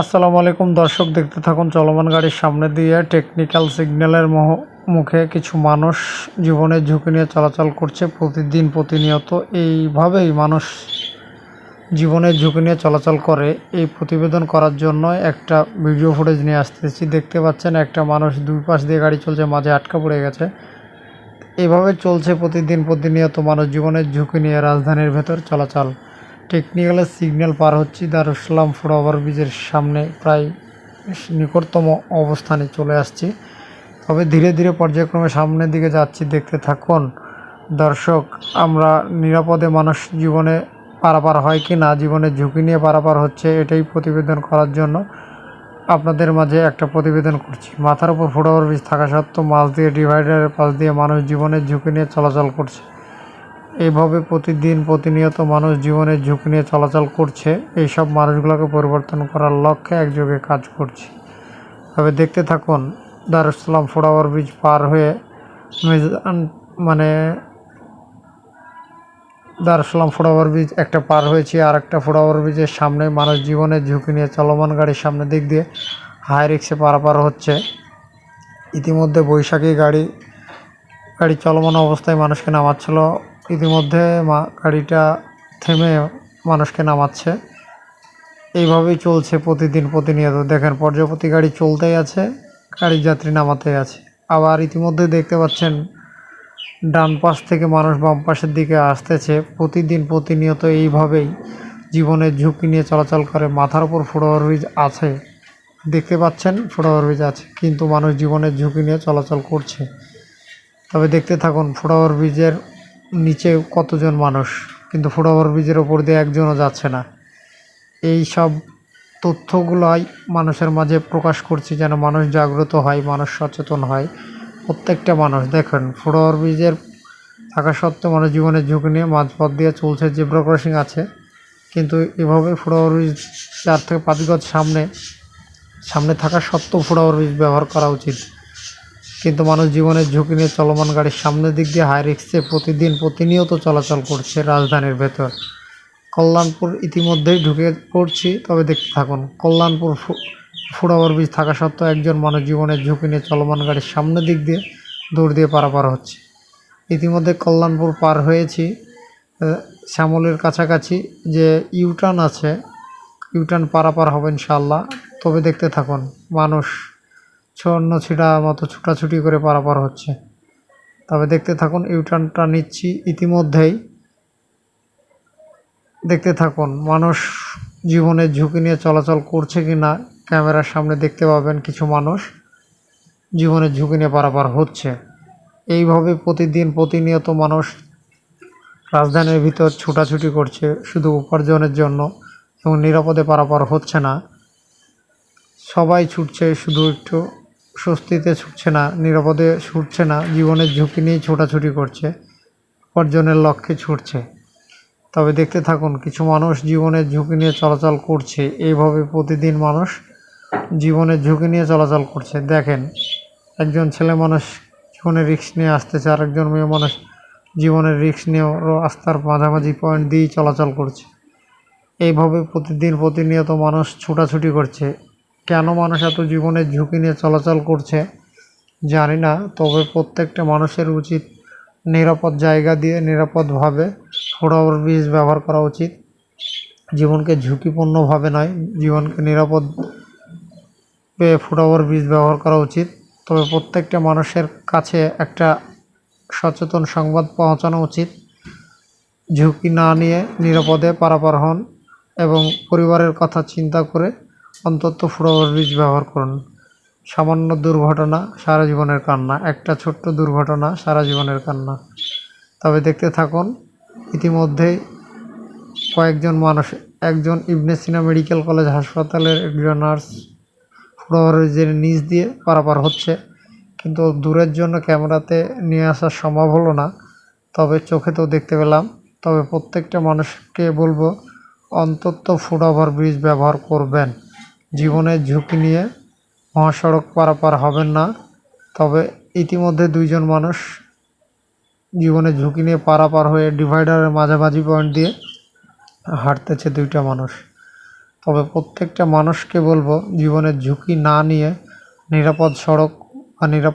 আসসালামু আলাইকুম, দর্শক দেখতে থাকুন চলমান গাড়ির সামনে দিয়ে। টেকনিক্যাল সিগন্যালের মুখে কিছু মানুষ জীবনের ঝুঁকি নিয়ে চলাচল করছে প্রতিদিন প্রতিনিয়ত। এইভাবেই মানুষ জীবনের ঝুঁকি নিয়ে চলাচল করে। এই প্রতিবেদন করার জন্য একটা ভিডিও ফুটেজ নিয়ে আসতেছি। দেখতে পাচ্ছেন একটা মানুষ দুই পাশ দিয়ে গাড়ি চলছে, মাঝে আটকা পড়ে গেছে। এভাবে চলছে প্রতিদিন প্রতিনিয়ত মানুষ জীবনের ঝুঁকি নিয়ে রাজধানীর ভেতর চলাচল। টেকনিক্যালের সিগন্যাল পার হচ্ছি দারুসালাম ফুড ওভারব্রিজের সামনে, প্রায় নিকটতম অবস্থানে চলে আসছি। তবে ধীরে ধীরে পর্যায়ক্রমে সামনের দিকে যাচ্ছি, দেখতে থাকুন। দর্শক, আমরা নিরাপদে মানুষ, জীবনে পারাপার হয় কি না জীবনের ঝুঁকি নিয়ে পারাপার হচ্ছে, এটাই প্রতিবেদন করার জন্য আপনাদের মাঝে একটা প্রতিবেদন করছি। মাথার উপর ফুট ওভারব্রিজ থাকা সত্ত্বেও মাছ দিয়ে, ডিভাইডারের পাশ দিয়ে মানুষ জীবনের ঝুঁকি নিয়ে চলাচল করছে। এইভাবে প্রতিদিন প্রতিনিয়ত মানুষ জীবনের ঝুঁকি নিয়ে চলাচল করছে এই সব মানুষগুলোকে পরিবর্তন করার লক্ষ্যে একযোগে কাজ করছি। তবে দেখতে থাকুন দারুসালাম ফোড়াওয়ার ব্রিজ পার হয়ে মেজান- মানে দারুসালাম ফোড়াওয়ার ব্রিজ একটা পার হয়েছে, আর একটা ফোড়াওয়ার ব্রিজের সামনে মানুষ জীবনের ঝুঁকি নিয়ে চলমান গাড়ির সামনে দিক দিয়ে হাই রিক্সে পারাপার হচ্ছে। ইতিমধ্যে বৈশাখী গাড়ি গাড়ি চলমান অবস্থায় মানুষকে নামাচ্ছিল। ইতিমধ্যে মা, গাড়িটা থেমে মানুষকে নামাচ্ছে। এইভাবেই চলছে প্রতিদিন প্রতিনিয়ত। দেখেন পর্যায়পতি গাড়ি চলতেই আছে, গাড়ির যাত্রী নামাতেই আছে। আবার ইতিমধ্যে দেখতে পাচ্ছেন, ডান পাশ থেকে মানুষ বাম পাশের দিকে আসতেছে। প্রতিদিন প্রতিনিয়ত এইভাবেই জীবনের ঝুঁকি নিয়ে চলাচল করে। মাথার ওপর ফুটওভার ব্রিজ আছে, দেখতে পাচ্ছেন ফুটওভার ব্রিজ আছে। কিন্তু মানুষ জীবনের ঝুঁকি নিয়ে চলাচল করছে। তবে দেখতে থাকুন ফুটওভার ব্রিজের নিচে কতজন মানুষ? কিন্তু ফুটওভার ব্রিজের ওপর দিয়ে একজনও যাচ্ছে না। এই সব তথ্যগুলাই মানুষের মাঝে প্রকাশ করছি যেন মানুষ জাগ্রত হয়, মানুষ সচেতন হয়। প্রত্যেকটা মানুষ, দেখেন ফুটওভার ব্রিজের থাকা সত্ত্বেও মানুষ জীবনের ঝুঁকি নিয়ে মাঝপথ দিয়ে চলছে, জেব্রা ক্রসিং আছে। কিন্তু এভাবে ফুটওভার ব্রিজ চার থেকে পাঁচ গজ সামনে সামনে থাকা সত্ত্বেও ফুটওভার ব্রিজ ব্যবহার করা উচিত। কিন্তু মানুষ জীবনের ঝুঁকি নিয়ে চলমান গাড়ির সামনের দিক দিয়ে হাই রিক্সে প্রতিদিন প্রতিনিয়ত চলাচল করছে রাজধানীর ভেতর। কল্যাণপুর ইতিমধ্যেই ঢুকে পড়ছি, তবে দেখতে থাকুন, কল্যাণপুর ফুড ওভারব্রিজ থাকা সত্ত্বেও একজন মানুষ জীবনের ঝুঁকি নিয়ে চলমান গাড়ির সামনের দিক দিয়ে দৌড় দিয়ে পারাপার হচ্ছে। ইতিমধ্যে কল্যাণপুর পার হয়েছি শ্যামলের কাছাকাছি যে ইউটার্ন আছে ইউটার্ন পারাপার হবে ইনশাল্লাহ তবে দেখতে থাকুন, মানুষ ছন্ন ছিটা মতো ছুটাছুটি করে পারাপার হচ্ছে। তবে দেখতে থাকুন ইউটার্নটা নিচ্ছি ইতিমধ্যেই। দেখতে থাকুন, মানুষ জীবনের ঝুঁকি নিয়ে চলাচল করছে কি না, ক্যামেরার সামনে দেখতে পাবেন কিছু মানুষ জীবনের ঝুঁকি নিয়ে পারাপার হচ্ছে। এইভাবে প্রতিদিন প্রতিনিয়ত মানুষ রাজধানীর ভিতর ছুটাছুটি করছে শুধু উপার্জনের জন্য এবং নিরাপদে পারাপার হচ্ছে না। সবাই ছুটছে শুধু একটু স্বস্তিতে ছুটছে না, নিরাপদে ছুটছে না, জীবনের ঝুঁকি নিয়ে ছোটাছুটি করছে উপার্জনের লক্ষ্যে ছুটছে। তবে দেখতে থাকুন, কিছু মানুষ জীবনের ঝুঁকি নিয়ে চলাচল করছে, এইভাবে প্রতিদিন মানুষ জীবনের ঝুঁকি নিয়ে চলাচল করছে। দেখেন, একজন ছেলে মানুষ জীবনে রিস্ক নিয়ে আসতেছে আর একজন মেয়ে মানুষ জীবনের রিক্স নিয়েও রাস্তার মাঝামাঝি পয়েন্ট দিয়েই চলাচল করছে। এইভাবে প্রতিদিন প্রতিনিয়ত মানুষ ছোটাছুটি করছে কেন মানুষ এত জীবনের ঝুঁকি নিয়ে চলাচল করছে জানি না, তবে প্রত্যেকটা মানুষের উচিত নিরাপদ জায়গা দিয়ে নিরাপদভাবে ফুটওভার ব্রিজ ব্যবহার করা উচিত। জীবনকে ঝুঁকিপূর্ণভাবে নয়, জীবনকে নিরাপদ ফুটওভার ব্রিজ ব্যবহার করা উচিত। তবে প্রত্যেকটা মানুষের কাছে একটা সচেতন সংবাদ পৌঁছানো উচিত। ঝুঁকি না নিয়ে নিরাপদে পারাপার হন এবং পরিবারের কথা চিন্তা করে অন্তত ফুটওভার ব্রিজ ব্যবহার করুন। সামান্য দুর্ঘটনা, সারা জীবনের কান্না। একটা ছোট্ট দুর্ঘটনা, সারা জীবনের কান্না। তবে দেখতে থাকুন, ইতিমধ্যেই কয়েকজন মানুষ, একজন ইবনে সিনা মেডিকেল কলেজ হাসপাতালের একজন নার্স ব্রিজের নিচ দিয়ে পারাপার হচ্ছে। কিন্তু দূরের জন্য ক্যামেরাতে নিয়ে আসা সম্ভব হলো না। তবে চোখে তো দেখতে পেলাম। তবে প্রত্যেকটা মানুষকে বলব, অন্তত ফুট ওভার ব্রিজ ব্যবহার করবেন। জীবনের ঝুঁকি নিয়ে মহাসড়ক পারাপার হবেন না। তবে ইতিমধ্যে দুইজন মানুষ জীবনের ঝুঁকি নিয়ে পারাপার হয়ে ডিভাইডারের মাঝামাঝি পয়েন্ট দিয়ে হাঁটতেছে দুইটা মানুষ। তবে প্রত্যেকটা মানুষকে বলব, জীবনের ঝুঁকি না নিয়ে নিরাপদ সড়ক বা নিরাপদ